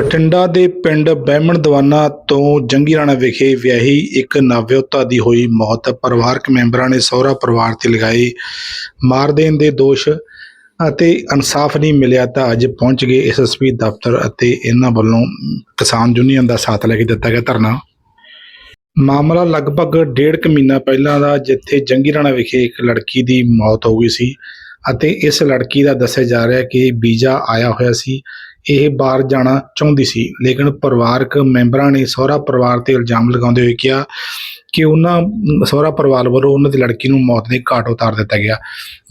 ਬਠਿੰਡਾ ਦੇ ਪਿੰਡ ਬਹਿਮਣ ਦਵਾਨਾ ਤੋਂ ਜੰਗੀ ਰਾਣਾ ਵਿਖੇ ਵਿਆਹੀ ਇੱਕ ਨਵਵਿਆਹੁਤਾ ਦੀ ਹੋਈ ਮੌਤ। ਪਰਿਵਾਰਕ ਮੈਂਬਰਾਂ ਨੇ ਸਹੁਰਾ ਪਰਿਵਾਰ ਤੇ ਲਗਾਏ ਮਾਰ ਦੇਣ ਦੇ ਦੋਸ਼ ਅਤੇ ਇਨਸਾਫ ਨਹੀਂ ਮਿਲਿਆ ਤਾਂ ਅੱਜ ਪਹੁੰਚ ਗਏ ਐਸਐਸਪੀ ਦਫ਼ਤਰ ਅਤੇ ਇਹਨਾਂ ਵੱਲੋਂ ਕਿਸਾਨ ਯੂਨੀਅਨ ਦਾ ਸਾਥ ਲੈ ਕੇ ਦਿੱਤਾ ਗਿਆ ਧਰਨਾ। ਮਾਮਲਾ ਲਗਭਗ ਡੇਢ ਕੁ ਮਹੀਨਾ ਪਹਿਲਾਂ ਦਾ ਜਿੱਥੇ ਜੰਗੀ ਰਾਣਾ ਵਿਖੇ ਇੱਕ ਲੜਕੀ ਦੀ ਮੌਤ ਹੋ ਗਈ ਸੀ ਅਤੇ ਇਸ ਲੜਕੀ ਦਾ ਦੱਸਿਆ ਜਾ ਰਿਹਾ ਕਿ ਵੀਜ਼ਾ ਆਇਆ ਹੋਇਆ ਸੀ। ਇਹ ਬਾਹਰ ਜਾਣਾ ਚਾਹੁੰਦੀ ਸੀ। ਲੇਕਿਨ ਪਰਿਵਾਰਕ ਮੈਂਬਰਾਂ ਨੇ ਸਹੁਰਾ ਪਰਿਵਾਰ ਤੇ ਇਲਜ਼ਾਮ ਲਗਾਉਂਦੇ ਹੋਏ ਕਿਹਾ ਕਿ ਉਹਨਾਂ, ਸਹੁਰਾ ਪਰਿਵਾਰ ਵੱਲੋਂ ਉਹਨਾਂ ਦੀ ਲੜਕੀ ਨੂੰ ਮੌਤ ਦੇ ਘਾਟ ਉਤਾਰ ਦਿੱਤਾ ਗਿਆ,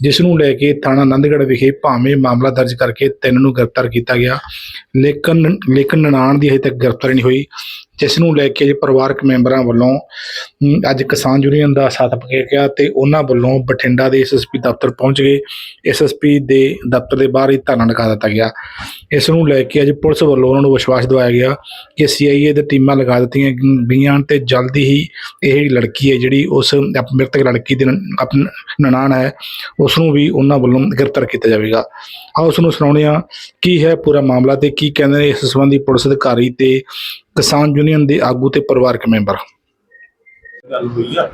ਜਿਸ ਨੂੰ ਲੈ ਕੇ ਥਾਣਾ ਆਨੰਦਗੜ੍ਹ ਵਿਖੇ ਭਾਵੇਂ ਮਾਮਲਾ ਦਰਜ ਕਰਕੇ ਤਿੰਨ ਨੂੰ ਗ੍ਰਿਫਤਾਰ ਕੀਤਾ ਗਿਆ, ਲੇਕਿਨ ਲੇਕਿਨ ਨਨਾਣ ਦੀ ਹਜੇ ਤੱਕ ਗ੍ਰਿਫਤਾਰੀ ਨਹੀਂ ਹੋਈ। ਜਿਸ ਨੂੰ ਲੈ ਕੇ ਜੇ ਪਰਿਵਾਰਕ ਮੈਂਬਰਾਂ ਵੱਲੋਂ ਅੱਜ ਕਿਸਾਨ ਯੂਨੀਅਨ ਦਾ ਸਾਥ ਪਕਿਆ ਗਿਆ ਤੇ ਉਹਨਾਂ ਵੱਲੋਂ ਬਠਿੰਡਾ ਦੇ ਐਸਐਸਪੀ ਦਫ਼ਤਰ ਪਹੁੰਚ ਗਏ। ਐਸਐਸਪੀ ਦੇ ਦਫ਼ਤਰ ਦੇ ਬਾਹਰ ਹੀ ਧਰਨਾ ਲਗਾ ਦਿੱਤਾ ਗਿਆ। ਇਸ ਨੂੰ ਲੈ ਕੇ ਅੱਜ ਪੁਲਿਸ ਵੱਲੋਂ ਉਹਨਾਂ ਨੂੰ ਵਿਸ਼ਵਾਸ ਦਿਵਾਇਆ ਗਿਆ ਕਿ ਸੀਆਈਏ ਦੇ ਟੀਮਾਂ ਲਗਾ ਦਿੱਤੀਆਂ ਗਈਆਂ ਤੇ ਜਲਦੀ ਹੀ ਇਹ ਲੜਕੀ ਹੈ ਜਿਹੜੀ ਉਸ ਮ੍ਰਿਤਕ ਲੜਕੀ ਦੇ ਨ- ਨਨਾਣ ਹੈ, ਉਸ ਨੂੰ ਵੀ ਉਹਨਾਂ ਵੱਲੋਂ ਗ੍ਰਿਫਤਾਰ ਕੀਤਾ ਜਾਵੇਗਾ। ਆਓ ਉਸ ਨੂੰ ਸੁਣਾਉਂਦੇ ਹਾਂ ਕੀ ਹੈ ਪੂਰਾ ਮਾਮਲਾ ਤੇ ਕੀ ਕਹਿੰਦੇ ਨੇ ਇਸ ਸੰਬੰਧੀ ਪੁਲਿਸ ਅਧਿਕਾਰੀ ਤੇ ਕਿਸਾਨ ਯੂਨੀਅਨ ਦੇ ਆਗੂ ਤੇ ਪਰਿਵਾਰਕ ਮੈਂਬਰ। ਗੱਲ ਹੋਈ ਆ।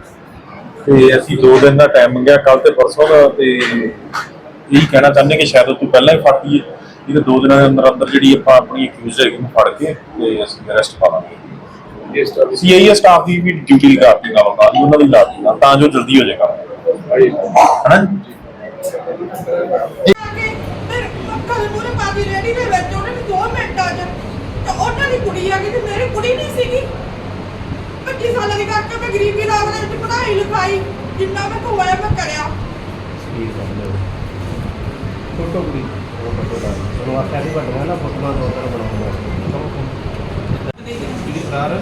ਤੇ ਅਸੀਂ ਦੋ ਦਿਨ ਦਾ ਟਾਈਮ ਮੰਗਿਆ ਕੱਲ ਤੇ ਪਰਸੋਂ ਦਾ ਤੇ ਇਹੀ ਕਹਿਣਾ ਚਾਹੁੰਦੇ ਕਿ ਸ਼ਾਇਦ ਤੂੰ ਪਹਿਲਾਂ ਹੀ ਫੜ ਲਈਏ। ਇਹਦੇ ਦੋ ਦਿਨਾਂ ਦੇ ਅੰਦਰ ਅੰਦਰ ਜਿਹੜੀ ਆਪਾਂ ਆਪਣੀ ਅਕਿਊਜ਼ ਹੈਗੀ ਨੂੰ ਫੜ ਕੇ ਤੇ ਅਸੀਂ ਅਰੈਸਟ ਪਾਵਾਂਗੇ ਸੀਆਈਏ ਸਟਾਫ ਦੀ ਵੀ ਡਿਊਟੀ ਲਗਾਤੀ ਨਾਲ ਨਾਲ ਉਹਨਾਂ ਦੀ ਲਾਤੀ ਨਾਲ ਤਾਂ ਜੋ ਜਲਦੀ ਹੋ ਜਾਏਗਾ ਹਨਾ ਫਿਰ ਕੱਲ ਮੂਰੇ ਪਾਦੀ ਰੇੜੀ ਦੇ ਵਿੱਚ ਉਹਨੇ ਵੀ 2 ਮਿੰਟਾਂ 'ਚ ਉਹਨਾਂ ਦੀ ਕੁੜੀ ਆ ਗਈ ਤੇ ਮੇਰੀ ਕੁੜੀ ਨਹੀਂ ਸੀਗੀ। 25 ਸਾਲਾਂ ਦੀ ਕਰਕੇ ਮੈਂ ਗਰੀਬੀ ਦਾ ਉਹਦੇ ਵਿੱਚ ਪੜ੍ਹਾਈ ਲਿਖਾਈ ਜਿੰਨਾ ਮੈਂ ਹੋਇਆ ਮੈਂ ਕਰਿਆ। ਫੋਟੋ ਕੁੜੀ। ਤੁਹਾਨੂੰ ਆਖਿਆ ਸੀ ਵੱਡੀਆਂ ਨਾ ਫੋਟੋਆਂ ਦੋ ਤਿੰਨ ਬਣਾਉਣੀਆਂ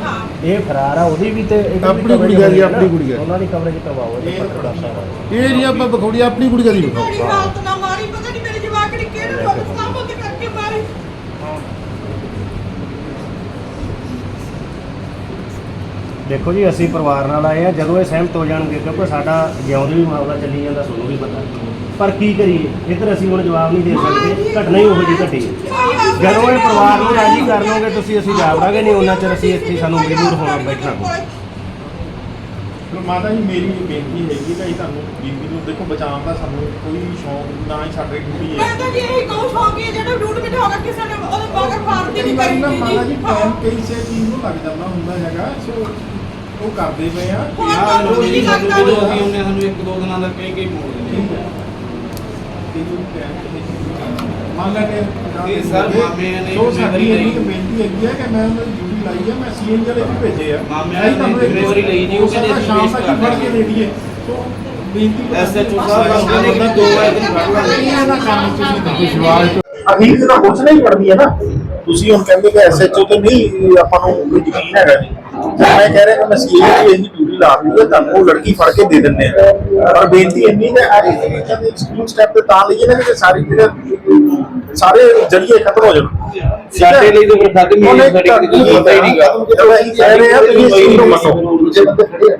ਹਾਂ। ਇਹ ਫਰਾਰ ਆ ਉਹਦੀ ਵੀ ਤੇ ਵੀ ਆਪਣੀ ਗੁੜੀਆ ਦੀ, ਆਪਣੀ ਗੁੜੀਆ। ਉਹਨਾਂ ਦੀ ਕਵਰੇਜ ਕਰਵਾਓ ਇਹਦੇ ਪਰ ਥੋੜਾ ਸਾ ਇਹ ਨਹੀਂ ਆਪਾਂ ਬਖੌੜੀ ਆਪਣੀ ਕੁੜੀ ਦਾ ਮੇਰੀ ਹਾਲਤ ਨਾ ਮਾਰੀ ਪਤਾ ਨਹੀਂ ਮੇਰੀ ਜਵਾਕੜੀ ਕਿਹੜੇ ਲੋਕ ਸਾਹਮਣੇ ਕਰਕੇ ਮਾਰੀ ਦੇਖੋ ਜੀ ਅਸੀਂ ਪਰਿਵਾਰ ਨਾਲ ਆਏ ਆ ਜਦੋਂ ਇਹ ਸਹਿਮਤ ਹੋ ਜਾਣਗੇ ਕਿਉਂਕਿ ਸਾਡਾ ਜਿਉਂਦੇ ਵੀ ਮਾਮਲਾ ਚੱਲੀ ਜਾਂਦਾ ਤੁਹਾਨੂੰ ਵੀ ਪਤਾ। ਪਰ ਕੀ ਕਰੀਏ? ਇੱਧਰ ਅਸੀਂ ਹੁਣ ਜਵਾਬ ਨਹੀਂ ਦੇ ਸਕਦੇ। ਘਟਨਾ ਹੀ ਉਹੋ ਜਿਹੀ ਘਟੀ ਜਦੋਂ ਇਹ ਪਰਿਵਾਰ ਨੂੰ ਰਾਜੀ ਕਰ ਲਓਗੇ ਤੁਸੀਂ ਅਸੀਂ ਜਾਵੜਾਂਗੇ ਨਹੀਂ ਉਹਨਾਂ ਚਿਰ ਅਸੀਂ ਇੱਥੇ ਸਾਨੂੰ ਮਜਬੂਰ ਹੋਣਾ ਬੈਠਣਾ ਪਊ। ਚਲੋ ਮਾਤਾ ਜੀ ਮੇਰੀ ਇਹ ਬੇਨਤੀ ਹੈਗੀ ਭਾਈ ਤੁਹਾਨੂੰ ਬੀਬੀ ਨੂੰ। ਦੇਖੋ ਬਚਾਉਣ ਦਾ ਸਾਨੂੰ ਕੋਈ ਸ਼ੌਂਕ ਨਾ ਹੀ ਸਾਡੇ ਡਿਊਟੀ ਮੈਂ ਹੈ। ਤਾਂ ਜੀ ਇਹੀ ਕਹੂੰ ਸ਼ੌਂਕੀ ਜਿਹੜਾ ਡੂਡ ਬਿਠਾਉਣਾ ਕਿਸੇ ਨੇ ਉਹਦੇ ਬਾਗਰ ਫਾਰਤੀ ਨਹੀਂ ਕਰੀ। ਮਾਤਾ ਜੀ। ਟਾਈਮ ਕਈ ਸੇ ਚੀਜ਼ ਨੂੰ ਲੱਗ ਜਾਂਦਾ ਹੁੰਦਾ ਹੈਗਾ। ਸੋ ਉਹ ਕਰਦੇ ਪਏ ਆ ਹੁਣ ਤੁਹਾਨੂੰ ਵੀ ਨਹੀਂ ਲੱਗਦਾ ਜਦੋਂ ਅਸੀਂ ਉਹਨੇ ਸਾਨੂੰ ਇੱਕ ਦੋ ਦਿਨਾਂ ਦਾ ਕਈ ਕਈ ਮੋੜ ਦਿੰਦੇ ਮੰਨ ਲੈ ਕਿ ਇਹ ਸਰ ਮਾਮੇ ਨੇ ਸੋ ਸਾਡੀ ਕੁ ਬੇਨਤੀ ਹੈਗੀ ਹੈ ਕਿ ਮੈਂ ਉਹਨਾਂ ਦੀ ਡਿਊਟੀ ਲਾਈ ਹੈ ਮੈਂ ਸੀਐਨ ਵਾਲੇ ਵੀ ਭੇਜੇ ਆ ਅਸੀਂ ਨੇ ਤੁਹਾਨੂੰ ਇੱਕ ਜ਼ਿੰਮੇਵਾਰੀ ਲਈ ਨਹੀਂ, ਉਹ ਕਹਿੰਦੇ ਸ਼ਾਮ ਅਸੀਂ ਤੱਕ ਪੇਸ਼ ਫੜ ਕੇ ਦੇ ਦਈਏ ਸੋ ਬੇਨਤੀ SHO ਸਾਹਿਬ ਕਹਿੰਦੇ ਕਿ ਦੋ ਵਾਰ ਦਿਨ ਫੜ ਲਾਂਗੇ। ਇਹ ਨਾ ਕੰਮ ਤੁਸੀਂ ਵਿਸ਼ਵਾਸ ਅਖੀਰ ਤਾਂ ਕੁਛ ਨਹੀਂ ਪੜਦੀ ਹੈ ਨਾ ਤੁਸੀਂ ਹੁਣ ਕਹਿੰਦੇ ਕਿ ਐਸਐਚਓ ਤੇ ਨਹੀਂ ਆਪਾਂ ਨੂੰ ਕੋਈ ਯਕੀਨ ਹੈਗਾ ਜੀ ਮੈਂ ਕਹਿ ਰਿਹਾ ਕਿ ਮੈਂ ਸੀਏ ਦੀ ਇਹਦੀ ਡਿਊਟੀ ਲਾ ਦਿੱਤੀ ਹੈ ਤੁਹਾਨੂੰ ਉਹ ਲੜਕੀ ਫੜ ਕੇ ਦੇ ਦਿੰਦੇ ਆ। ਪਰ ਬੇਨਤੀ ਇੰਨੀ ਕਿ ਆ ਐਕਸਟ੍ਰੀਮ ਸਟੈਪ ਤੇ ਤਾਂ ਲਈਏ ਨਾ ਕਿ ਸਾਰੀ ਜਿਹੜੇ ਸਾਰੇ ਜਰੀਏ ਖਤਮ ਹੋ ਜਾਣ। ਸਾਡੇ ਲਈ ਤਾਂ ਫਿਰ ਖਾਤੇ ਮਹੀਨੇ ਸਾਡੀ ਕਿਸੇ ਨੂੰ ਪਤਾ ਹੀ ਨਹੀਂਗਾ ਜਦੋਂ ਅਸੀਂ ਕਹਿ ਰਹੇ ਹਾਂ ਤੁਸੀਂ ਇਸ ਨੂੰ ਮੰਨੋ। ਜੇ ਬੰਦੇ ਖੜੇ ਆ।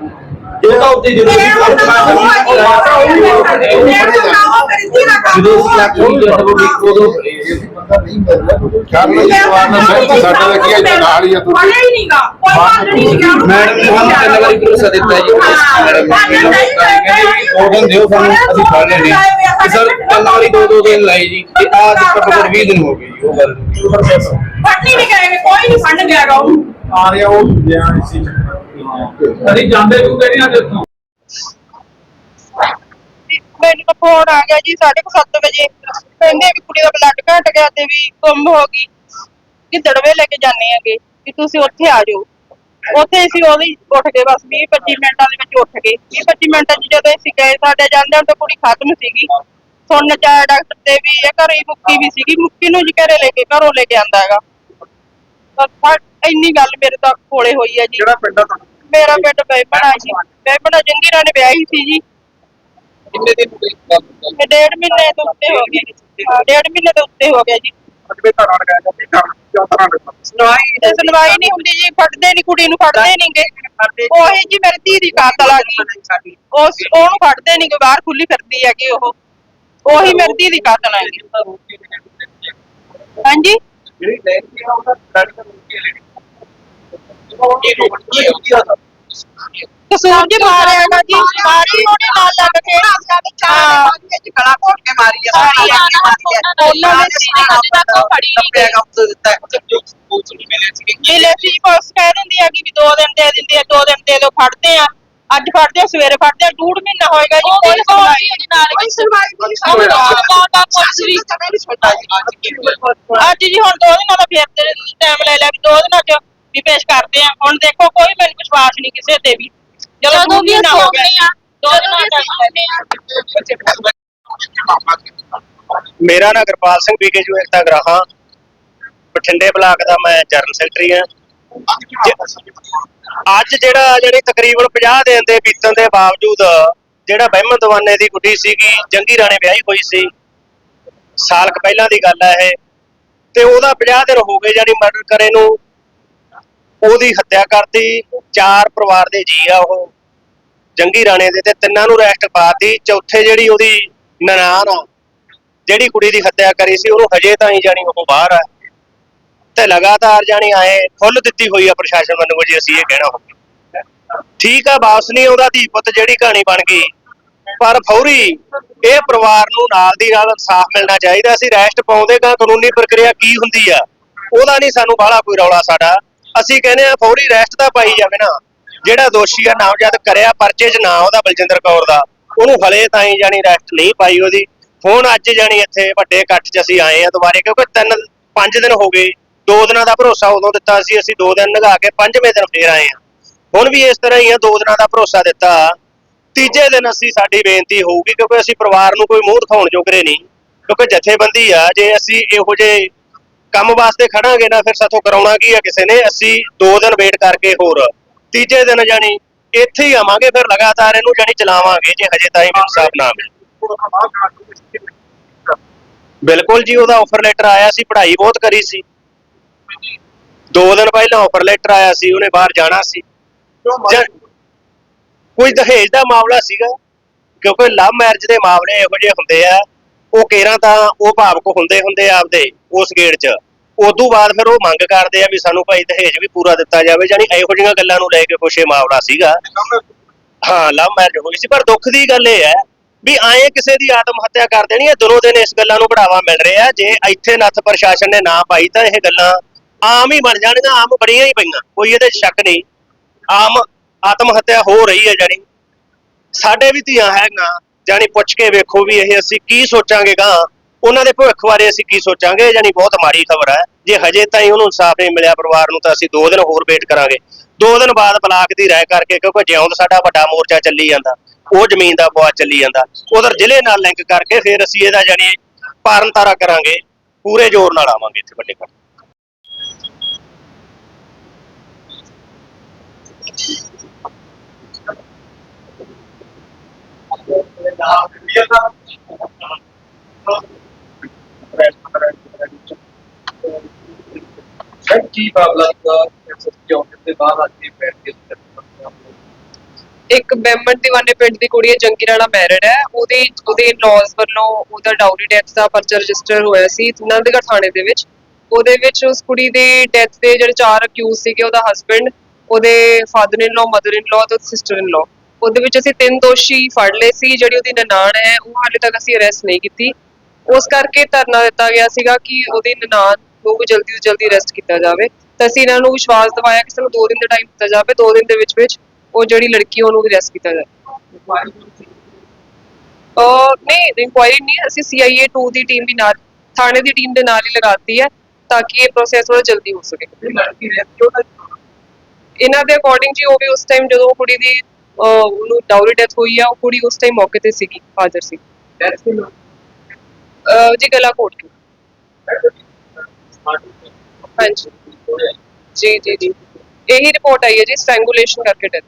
ਇਹ ਤਾਂ ਉੱਤੇ ਜਦੋਂ ਮੇਰੇ ਹੁਣ ਤਾਂ ਉਹ ਆ ਜੀ, ਮੇਰੇ ਤਾਂ ਉਹ ਦਾ ਉਹ ਆ ਅਸੀਂ ਜੀ। ਆਖਿਆ ਜਦੋਂ ਵੀ ਉਦੋਂ ਸਾਡਾ ਤਾਂ ਕੀ ਹੈ ਨਾਲ ਹੀ ਆ ਤੁਸੀਂ। ਪੜ੍ਹਿਆ ਹੀ ਨਹੀਂਗਾ ਕੋਈ ਮੰਨ ਨਹੀਂ ਗਿਆ ਮੈਡਮ ਨੇ ਸਾਨੂੰ ਤਿੰਨ ਵਾਰੀ ਭਰੋਸਾ ਦਿੱਤਾ ਜੀ ਮੈਡਮ ਨੇ ਉਹ ਦਿਨ ਦਿਓ ਸਾਨੂੰ ਅਸੀਂ ਲੈਣੇ ਤੇ ਸਰ ਤਿੰਨ ਵਾਰੀ ਦੋ ਦੋ ਦਿਨ ਲਾਏ ਜੀ। ਤੇ ਆਜ ਘੱਟੋ ਘੱਟ 20 ਦਿਨ ਹੋ ਗਏ ਜੀ ਉਹ ਗੱਲ ਪੜ੍ਹਨੀ ਨਹੀਂ ਕਰੇ ਕੋਈ ਨਹੀਂ ਫੜ ਗਿਆ ਗਾ ਉਹਨੂੰ ਆ ਰਿਹਾ ਉਹ ਜਿਆ ਇਸੇ ਅਸੀਂ ਜਾਂਦੇ ਕਿਉਂ ਕਹਿੰਦੇ ਅੱਜ ਇੱਥੋਂ ਮੈਨੂੰ ਤਾਂ ਫੋਨ ਆ ਗਿਆ ਜੀ 7:30 ਵਜੇ। ਕਹਿੰਦੇ ਵੀ ਕੁੜੀ ਦਾ ਬਲੱਡ ਘਟ ਗਿਆ ਤੇ ਵੀ ਗੁੰਮ ਹੋ ਗਈ। ਕਿ ਦੜਵੇ ਲੈ ਕੇ ਜਾਣੇ ਆਗੇ ਕਿ ਤੁਸੀਂ ਉੱਥੇ ਆ ਜਾਓ। ਉੱਥੇ ਅਸੀਂ ਉਹਦੀ ਉੱਠ ਗਏ ਬਸ 20 25 ਮਿੰਟਾਂ ਦੇ ਵਿੱਚ ਉੱਠ ਗਏ। 20 25 ਮਿੰਟਾਂ 'ਚ ਜਦੋਂ ਅਸੀਂ ਗਏ ਸਾਡੇ ਜਾਂਦਿਆਂ ਤਾਂ ਕੁੜੀ ਖਤਮ ਸੀਗੀ। ਸੁਣਨ ਚ ਆਇਆ ਡਾਕਟਰ ਤੇ ਵੀ ਇਹ ਘਰੇ ਹੀ ਮੁੱਕੀ ਵੀ ਸੀਗੀ ਮੁੱਕੀ ਨੂੰ ਜੀ ਘਰੇ ਲੈ ਕੇ ਘਰੋਂ ਲੈ ਕੇ ਆਂਦਾ ਹੈਗਾ। ਪਰ ਇੰਨੀ ਗੱਲ ਮੇਰੇ ਤੱਕ ਕੋਲੇ ਹੋਈ ਹੈ ਜੀ। ਜਿਹੜਾ ਪਿੰਡ ਆ ਤੁਹਾਡਾ? ਮੇਰਾ ਪਿੰਡ ਬੈਬਣਾ ਜੀ। ਬੈਬਣਾ ਜੰਗੀਰਾਂ ਨੇ ਵਿਆਹੀ ਸੀ ਜੀ। ਕਿੰਨੇ ਦਿਨ ਹੋ ਗਏ ਗੱਲ ਤੇ ਡੇਢ ਮਹੀਨੇ ਤੋਂ ਉੱਤੇ ਹੋ ਗਏ ਹਾਂ, ਡੇਢ ਮਹੀਨੇ ਤੋਂ ਉੱਤੇ ਹੋ ਗਿਆ ਜੀ। ਅਗਲੇ ਘਰ ਆਣ ਗਏ ਜਾਂਦੇ ਘਰ ਕਿਉਂ ਤਰ੍ਹਾਂ ਦੇ ਸੁਣਵਾਈ ਤੇ ਸੁਣਵਾਈ ਨਹੀਂ ਹੁੰਦੀ ਜੀ ਫੜਦੇ ਨਹੀਂ ਕੁੜੀ ਨੂੰ ਫੜਦੇ ਨਹੀਂਗੇ। ਉਹੀ ਜੀ ਮੇਰੀ ਧੀ ਦੀ ਕਾਤਲ ਆ ਗਈ। ਉਸ ਉਹਨੂੰ ਫੜਦੇ ਨਹੀਂ ਬਾਹਰ ਖੁੱਲੀ ਫਿਰਦੀ ਹੈਗੀ ਉਹ। ਉਹੀ ਮੇਰੀ ਧੀ ਦੀ ਕਾਤਲ ਆ ਗਈ। ਹਾਂਜੀ? ਜਿਹੜੀ ਲੈਣ ਦੀ ਆ ਉਹਦਾ ਲੜਕੀ ਦਾ ਮੁੱਕੀ ਲੈਣੀ ਉਹ ਕੀ ਰੋਕ ਕੀ ਹੁੰਦੀ ਆ? ਕਸੂਰ ਜੀ? ਮਾਰਿਆਗਾ ਜੀ ਮਾਰੀ ਉਹਨੇ ਨਾਲ ਲੱਗ ਕੇ ਹਾਂ। ਗਲਾ ਘੋਟ ਕੇ ਮਾਰੀ ਆ ਮਾਰੀ ਆ ਮਾਰੀ ਆ ਉਹਨਾਂ ਨੇ ਸੀਨੇ ਹੱਥ ਤੱਕ ਉਹ ਫੜੀ ਨਹੀਂ ਗਈ ਕੰਮ ਤੋਂ ਦਿੱਤਾ। ਪੁਲਿਸ ਨੂੰ ਮਿਲੇ ਸੀ ਮਿਲੇ ਸੀ ਪੁਲਿਸ ਕਹਿ ਦਿੰਦੀ ਆ ਕਿ ਵੀ ਦੋ ਦਿਨ ਦੇ ਦਿੰਦੇ ਆ ਦੋ ਦਿਨ ਦੇ ਦੋ ਫੜਦੇ ਆ। ਅੱਜ ਫੜਦੇ ਆ ਸਵੇਰੇ ਫੜਦੇ ਆ ਡੂਢ ਮਹੀਨਾ ਹੋਏਗਾ ਜੀ ਕੋਈ ਸੁਣਵਾਈ ਨਹੀਂ ਨਾਲ। ਕੋਈ ਸੁਣਵਾਈ ਨਹੀਂ ਉਹ ਵੀ ਨਾ ਨਾ ਪੁਲਿਸ ਵੀ ਸਮੇਂ ਨਹੀਂ ਸੁਣਦਾ ਜੀ ਅੱਜ ਜੀ ਹੁਣ ਦੋ ਦਿਨਾਂ ਦਾ ਫੇਰ ਟਾਈਮ ਲੈ ਲਿਆ ਵੀ ਦੋ ਦਿਨਾਂ ਚ ਵੀ ਪੇਸ਼ ਕਰਦੇ ਆ। ਹੁਣ ਦੇਖੋ ਕੋਈ ਮੈਨੂੰ ਵਿਸ਼ਵਾਸ ਨਹੀਂ ਕਿਸੇ ਤੇ ਵੀ। ਜਦੋਂ ਜਦੋਂ ਵੀ ਮਹੀਨਾ ਅਸੀਂ ਹੋ ਗਿਆ ਆਉਂਦੇ ਆ ਦੋ ਦਿਨਾਂ ਦਾ time ਲੈ ਲਿਆ। ਮੇਰਾ ਨਾਂ ਗੁਰਪਾਲ ਸਿੰਘ ਬੀਕੇਯੂ ਏਕਤਾ ਗਰਾਹਾਂ ਬਠਿੰਡੇ ਬਲਾਕ ਦਾ ਮੈਂ ਜਨਰਲ ਸੈਕਟਰੀ ਹਾਂ ਅੱਜ ਜਿਹੜਾ ਜਿਹੜੀ ਤਕਰੀਬਨ 50 ਦਿਨ ਦੇ ਬੀਤਣ ਦੇ ਬਾਵਜੂਦ ਜਿਹੜਾ ਬਹਿਮਨ ਦਵਾਨੇ ਦੀ ਗੁੱਡੀ ਸੀਗੀ ਜੰਗੀ ਰਾਣੇ ਵਿਆਹੀ ਹੋਈ ਸੀ ਸਾਲ ਕੁ ਪਹਿਲਾਂ ਦੀ ਗੱਲ ਹੈ ਇਹ ਤੇ ਉਹਦਾ 50 ਦਿਨ ਹੋ ਗਏ ਜਾਨੀ ਮਰਡਰ ਕਰੇ ਨੂੰ ਉਹਦੀ ਹੱਤਿਆ ਕਰਤੀ, ਚਾਰ ਪਰਿਵਾਰ ਦੇ ਜੀ ਆ ਉਹ, ਜੰਗੀ ਰਾਣੇ ਦੇ ਤੇ ਤਿੰਨਾਂ ਨੂੰ ਅਰੈਸਟ ਪਾਤੀ, ਚੌਥੇ ਜਿਹੜੀ ਉਹਦੀ ਨਨਾਣ ਆ, ਜਿਹੜੀ ਕੁੜੀ ਦੀ ਹੱਤਿਆ ਕਰੀ ਸੀ, ਉਹਨੂੰ ਹਜੇ ਤਾਂ ਹੀ ਜਾਣੀ ਉਹ ਬਾਹਰ ਆ, ਤੇ ਲਗਾਤਾਰ ਜਾਣੀ ਆਏ ਖੁੱਲ ਦਿੱਤੀ ਹੋਈ ਆ ਪ੍ਰਸ਼ਾਸਨ ਵੱਲੋਂ ਜੀ, ਅਸੀਂ ਇਹ ਕਹਿਣਾ ਹੋਵੇ ਠੀਕ ਆ, ਵਾਪਸ ਨਹੀਂ ਆਉਂਦਾ, ਧੀ ਪੁੱਤ ਜਿਹੜੀ ਕਹਾਣੀ ਬਣ ਗਈ, ਪਰ ਫੌਰੀ ਇਹ ਪਰਿਵਾਰ ਨੂੰ ਨਾਲ ਦੀ ਨਾਲ ਇਨਸਾਫ ਮਿਲਣਾ ਚਾਹੀਦਾ, ਅਸੀਂ ਰੈਸਟ ਪਾਉਂਦੇ ਪਾਉਂਦੇਗਾ ਕਾਨੂੰਨੀ ਪ੍ਰਕਿਰਿਆ ਕੀ ਹੁੰਦੀ ਆ, ਉਹਦਾ ਨਹੀਂ ਸਾਨੂੰ ਬਾਹਲਾ ਕੋਈ ਰੌਲਾ ਸਾਡਾ। ਅਸੀਂ ਕਹਿੰਦੇ ਆ ਫੌਰੀ ਰੈਸਟ ਤਾਂ ਪਾਈ ਜਾਵੇ ਨਾ। ਜਿਹੜਾ ਦੋਸ਼ੀ ਆ ਨਾਮਜ਼ਦ ਕਰਿਆ ਪਰਚੇ 'ਚ ਨਾਂ ਉਹਦਾ ਬਲਜਿੰਦਰ ਕੌਰ ਦਾ। ਉਹਨੂੰ ਹਲੇ ਤਾਈਂ ਜਾਣੀ ਰੈਸਟ ਨਹੀਂ ਪਾਈ ਉਹਦੀ। ਹੁਣ ਅੱਜ ਜਾਣੀ ਇੱਥੇ ਵੱਡੇ ਇਕੱਠ 'ਚ ਅਸੀਂ ਆਏ ਆ ਦੁਬਾਰੇ, ਕਿਉਂਕਿ ਤਿੰਨ, ਪੰਜ ਦਿਨ ਹੋ ਗਏ। ਦੋ ਦਿਨਾਂ ਦਾ ਭਰੋਸਾ ਉਦੋਂ ਦਿੱਤਾ ਸੀ, ਅਸੀਂ ਦੋ ਦਿਨ ਲਗਾ ਕੇ ਪੰਜਵੇਂ ਦਿਨ ਫੇਰ ਆਏ ਆ। ਹੁਣ ਵੀ ਇਸ ਤਰ੍ਹਾਂ ਹੀ ਆ, ਦੋ ਦਿਨਾਂ ਦਾ ਭਰੋਸਾ ਦਿੱਤਾ। ਤੀਜੇ ਦਿਨ ਅਸੀਂ ਸਾਡੀ ਬੇਨਤੀ ਹੋਊਗੀ, ਕਿਉਂਕਿ ਅਸੀਂ ਪਰਿਵਾਰ ਨੂੰ ਕੋਈ ਮੂੰਹ ਦਿਖਾਉਣ ਜੋਗਰੇ ਨਹੀਂ। ਕਿਉਂਕਿ ਜਥੇਬੰਦੀ ਆ, ਜੇ ਅਸੀਂ ਇਹੋ ਜਿਹੇ ਕੰਮ ਵਾਸਤੇ ਖੜਾਂਗੇ ਨਾ ਫਿਰ ਸਾਥੋਂ ਕਰਾਉਣਾ ਕੀ ਆ ਕਿਸੇ ਨੇ? ਅਸੀਂ ਦੋ ਦਿਨ ਵੇਟ ਕਰਕੇ ਹੋਰ ਤੀਜੇ ਦਿਨ ਜਾਣੀ ਇੱਥੇ ਹੀ ਆਵਾਂਗੇ ਫਿਰ ਲਗਾਤਾਰ ਇਹਨੂੰ ਜਾਣੀ ਚਲਾਵਾਂਗੇ ਜੇ ਹਜੇ ਤਾਈਂ ਵੀ ਇਨਸਾਫ ਨਾ ਮਿਲੇ ਬਿਲਕੁਲ ਜੀ ਉਹਦਾ ਆਫਰ ਲੈਟਰ ਆਇਆ ਸੀ ਪੜ੍ਹਾਈ ਬਹੁਤ ਕਰੀ ਸੀ। ਦੋ ਦਿਨ ਪਹਿਲਾਂ ਆਫਰ ਲੈਟਰ ਆਇਆ ਸੀ ਉਹਨੇ ਬਾਹਰ ਜਾਣਾ ਸੀ। ਕੋਈ ਦਹੇਜ ਦਾ ਮਾਮਲਾ ਸੀਗਾ? ਕਿਉਂਕਿ ਲਵ ਮੈਰਿਜ ਦੇ ਮਾਮਲੇ ਇਹੋ ਜਿਹੇ ਹੁੰਦੇ ਆ ਉਹ ਕੇਰਾਂ ਤਾਂ ਉਹ ਭਾਵਕ ਹੁੰਦੇ ਹੁੰਦੇ ਆਪਦੇ। ਉਸ ਗੇੜ 'ਚ। ਉਦੋਂ ਬਾਅਦ ਫਿਰ ਉਹ ਮੰਗ ਕਰਦੇ ਆ ਵੀ ਸਾਨੂੰ ਭਾਈ ਦਹੇਜ ਵੀ ਪੂਰਾ ਦਿੱਤਾ ਜਾਵੇ ਜਾਨੀ ਇਹੋ ਜਿਹੀਆਂ ਗੱਲਾਂ ਨੂੰ ਲੈ ਕੇ ਕੁਛ ਇਹ ਮਾਮਲਾ ਸੀਗਾ। ਹਾਂ ਲਵ ਮੈਰਿਜ ਹੋਈ ਸੀ। ਪਰ ਦੁੱਖ ਦੀ ਗੱਲ ਇਹ ਹੈ ਵੀ ਆਏ ਕਿਸੇ ਦੀ ਆਤਮ ਹੱਤਿਆ ਕਰ ਦੇਣੀ ਹੈ, ਦਿਨੋਂ ਦਿਨ ਇਸ ਗੱਲਾਂ ਨੂੰ ਬੜਾਵਾ ਮਿਲ ਰਿਹਾ। ਜੇ ਇੱਥੇ ਨੱਥ ਪ੍ਰਸ਼ਾਸਨ ਨੇ ਨਾ ਪਾਈ ਤਾਂ ਇਹ ਗੱਲਾਂ ਆਮ ਹੀ ਬਣ ਜਾਣਗੀਆਂ, ਆਮ ਬੜੀਆਂ ਹੀ ਪਈਆਂ। ਕੋਈ ਇਹਦੇ 'ਚ ਸ਼ੱਕ ਨਹੀਂ। ਆਮ ਆਤਮ ਹੱਤਿਆ ਹੋ ਰਹੀ ਹੈ ਜਾਨੀ ਸਾਡੇ ਵੀ ਧੀਆਂ ਹੈਗੀਆਂ। ਜਾਨੀ ਪੁੱਛ ਕੇ ਵੇਖੋ ਵੀ ਇਹ ਅਸੀਂ ਕੀ ਸੋਚਾਂਗੇ ਗਾਂ ਉਹਨਾਂ ਦੇ ਭਵਿੱਖ ਬਾਰੇ ਅਸੀਂ ਕੀ ਸੋਚਾਂਗੇ ਜਾਨੀ ਬਹੁਤ ਮਾੜੀ ਖਬਰ ਹੈ। ਜੇ ਹਜੇ ਤਾਈਂ ਉਹਨੂੰ ਇਨਸਾਫ ਨਹੀਂ ਮਿਲਿਆ ਪਰਿਵਾਰ ਨੂੰ, ਤਾਂ ਅਸੀਂ ਦੋ ਦਿਨ ਹੋਰ ਵੇਟ ਕਰਾਂਗੇ। ਦੋ ਦਿਨ ਬਾਅਦ ਬਲਾਕ ਦੀ ਰਾਏ ਕਰਕੇ, ਕਿਉਂਕਿ ਜਿਉਂਦ ਸਾਡਾ ਵੱਡਾ ਮੋਰਚਾ ਚੱਲੀ ਜਾਂਦਾ, ਉਹ ਜ਼ਮੀਨ ਦਾ ਬੁਆ ਚੱਲੀ ਜਾਂਦਾ। ਉਧਰ ਜ਼ਿਲ੍ਹੇ ਨਾਲ ਲਿੰਕ ਕਰਕੇ ਫਿਰ ਅਸੀਂ ਇਹਦਾ ਜਾਨੀ ਪਾਰਨ ਤਾਰਾ ਕਰਾਂਗੇ, ਪੂਰੇ ਜ਼ੋਰ ਨਾਲ ਆਵਾਂਗੇ ਇੱਥੇ ਵੱਡੇ ਕੰਮ ਸਰ ਕੀ ਮਾਮਲਾ ਦਾ ਕਿਉਂ ਦੇ ਬਾਹਰ ਆ ਕੇ ਬੈਠ ਕੇ ਇੱਕ ਬੈਮਨ ਦੀਵਾਨੇ ਪਿੰਡ ਦੀ ਕੁੜੀ ਹੈ, ਜੰਗੀ ਰਾਣਾ ਮੈਰਿਡ ਹੈ। ਉਹਦੇ ਉਹਦੇ ਲੌਜ਼ ਵੱਲੋਂ ਉਹਦਾ ਡਾਊਰੀ ਡੈਥ ਦਾ ਪਰਚਾ ਰਜਿਸਟਰ ਹੋਇਆ ਸੀ ਨੰਦਗੜ੍ਹ ਥਾਣੇ ਦੇ ਵਿੱਚ। ਉਹਦੇ ਵਿੱਚ ਉਸ ਕੁੜੀ ਦੀ ਡੈਥ ਦੇ ਜਿਹੜੇ ਚਾਰ ਅਕਿਊਜ਼ ਸੀਗੇ, ਉਹਦਾ ਹਸਬੰਡ ਉਹਦੇ father in law mother in ਲਾ ਤੇ ਸਿਸਟਰ ਇਨ ਲਾ ਉਹਦੇ ਵਿੱਚ ਅਸੀਂ ਤਿੰਨ ਦੋਸ਼ੀ ਫੜ ਲਏ ਸੀ, ਜਿਹੜੀ ਉਹਦੀ ਨਨਾਣ ਹੈ, ਉਹ ਹਾਲੇ ਤੱਕ ਅਸੀਂ ਅਰੈਸਟ ਨਹੀਂ ਕੀਤੀ। ਉਸ ਕਰਕੇ ਧਰਨਾ ਦਿੱਤਾ ਗਿਆ ਸੀਗਾ ਕਿ ਉਹਦੀ ਨਨਾਣ ਨੂੰ ਵੀ ਜਲਦੀ ਤੋਂ ਜਲਦੀ ਅਰੈਸਟ ਕੀਤਾ ਜਾਵੇ। ਤਾਂ ਅਸੀਂ ਇਹਨਾਂ ਨੂੰ ਵਿਸ਼ਵਾਸ ਦਿਵਾਇਆ ਕਿ ਸਾਨੂੰ 2 ਦਿਨ ਦਾ ਟਾਈਮ ਦਿੱਤਾ ਜਾਵੇ 2 ਦਿਨ ਦੇ ਵਿੱਚ ਵਿੱਚ ਉਹ ਜਿਹੜੀ ਲੜਕੀ ਉਹਨੂੰ ਵੀ ਅਰੈਸਟ ਕੀਤਾ ਜਾਵੇ। ਅਹ ਨਹੀਂ ਇਨਕੁਆਇਰੀ ਨਹੀਂ ਅਸੀਂ ਸੀਆਈਏ 2 ਦੀ ਟੀਮ ਵੀ ਨਾਲ ਥਾਣੇ ਦੀ ਟੀਮ ਦੇ ਨਾਲ ਹੀ ਲਗਾਤੀ ਹੈ ਤਾਂ ਕਿ ਇਹ ਪ੍ਰੋਸੈਸ ਥੋੜਾ ਜਲਦੀ ਹੋ ਸਕੇ। ਇਹਨਾਂ ਦੇ ਅਕੋਰਡਿੰਗ ਜੀ ਉਹ ਵੀ ਉਸ ਟਾਈਮ ਜਦੋਂ ਕੁੜੀ ਦੀ ਉਹਨੂੰ ਡਾਊਰੀ ਡੈਥ ਹੋਈ ਆ ਉਹ ਕੁੜੀ ਉਸ ਟਾਈਮ ਮੌਕੇ ਤੇ ਸੀਗੀ ਹਾਜ਼ਰ ਸੀ। ਜੀ ਗਲਾ ਕੋਟ ਕੇ। ਹਾਂਜੀ। ਜੀ ਜੀ ਜੀ। ਇਹੀ ਰਿਪੋਰਟ ਆਈ ਹੈ ਜੀ ਸਟ੍ਰੈਂਗੂਲੇਸ਼ਨ ਕਰਕੇ ਡੈਥ